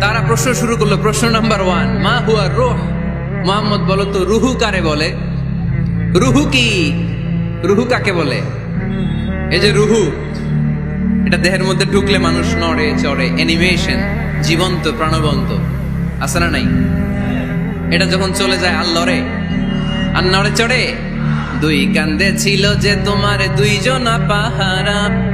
তারা প্রশ্ন শুরু করল, প্রশ্ন নাম্বার ওয়ান মা হুয়া রোহ? মোহাম্মদ বলো তো, রুহু কারে বলে? রুহু কি? রুহু কাকে বলে? এই যে রুহু, এটা দেহের মধ্যে ঢুকলে মানুষ নড়ে, চড়ে অ্যানিমেশন জীবন্ত, প্রাণবন্ত। আছে না নাই? এটা যখন চলে যায়, আর লড়ে আর নড়ে চড়ে? দুই কান্দে ছিল যে তোমার দুইজনা পাহারা।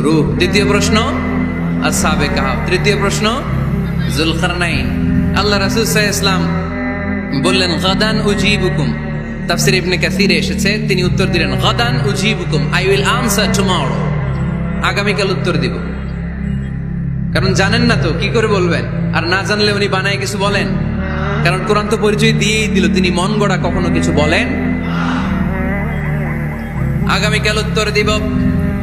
রূপ। দ্বিতীয় প্রশ্ন আসাবে কাহাব তৃতীয় প্রশ্ন জুলকার নাইন আল্লাহ রাসুল সাহ ইসলাম বললেন, গাদান উজিবুকুম। তাফসির ইবনে কাসিরে এসেছে, তিনি উত্তর দিলেন, গাদান উজিবুকুম, আই উইল আনসার টুমরো। আগামীকাল উত্তর দিব। কারণ জানেন না তো, কি করে বলবেন? আর না জানলে উনি বানায় কিছু বলেন? কারণ কোরআন তো পরিচয় দিয়েই দিল, তিনি মন গড়া কখনো কিছু বলেন? আগামীকাল উত্তর দিব।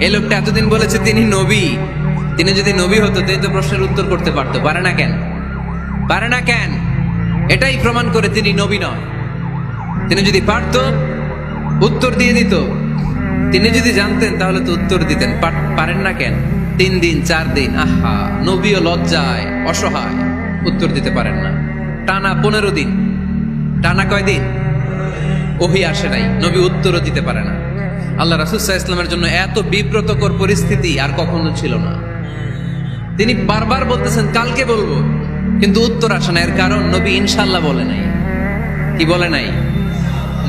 এই লোকটা এতদিন বলেছে তিনি নবী। তিনি যদি নবী হতো, তাই তো প্রশ্নের উত্তর করতে পারতো। পারে না কেন? পারে না কেন? এটাই প্রমাণ করে তিনি নবী নয়। তিনি যদি পারত, উত্তর দিয়ে দিত। তিনি যদি জানতেন, তাহলে তো উত্তর দিতেন। পারেন না কেন? তিন দিন, চার দিন, আহা নবীও লজ্জায়, অসহায়। উত্তর দিতে পারেন না। টানা পনেরো দিন। টানা কয় দিন ওহি আসে নাই। নবী উত্তরও দিতে পারে না। আল্লাহ রাসুসাহ ইসলামের জন্য এত বিব্রতকর পরিস্থিতি আর কখনো ছিল না। তিনি বারবার বলতেছেন, কালকে বলব। কিন্তু উত্তর আসে না। এর কারণ নবী ইনশাল্লাহ বলে নাই। কি বলে নাই?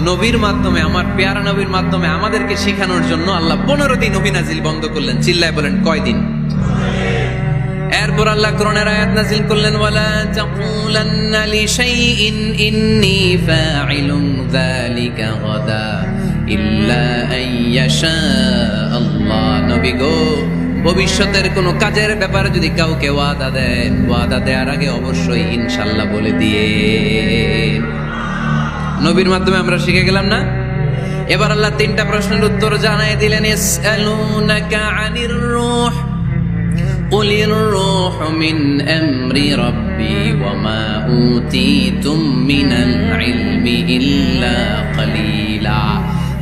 নবীর মাধ্যমে, আমার পেয়ারা নবীর মাধ্যমে আমাদেরকে শেখানোর জন্য আল্লাহ পনেরো দিন অভিনাজিল বন্ধ করলেন। চিল্লায় বলেন কয়দিন এরপর আল্লাহ কোরআনের আয়াত নাজিল করলেন, ওয়ালা তাকুলান্না লিশাইইন ইন্নী ফাইলুন যালিকা গাদা। ইল্লা আইয়াশা আল্লাহ নবী গো ভবিষ্যতের কোনো কাজের ব্যাপারে যদি কাউকে ওয়াদা দেন ওয়াদা দেওয়ার আগে অবশ্যই ইনশাল্লাহ বলে দিয়ে নবীর মাধ্যমে আমরা শিখে গেলাম না এবার আল্লাহ তিনটা প্রশ্নের উত্তর জানাই দিলেন ইয়াসআলুনাকা আনির রূহ قل الروح من أمر ربي وما أوتيتم من العلم إلا قليلا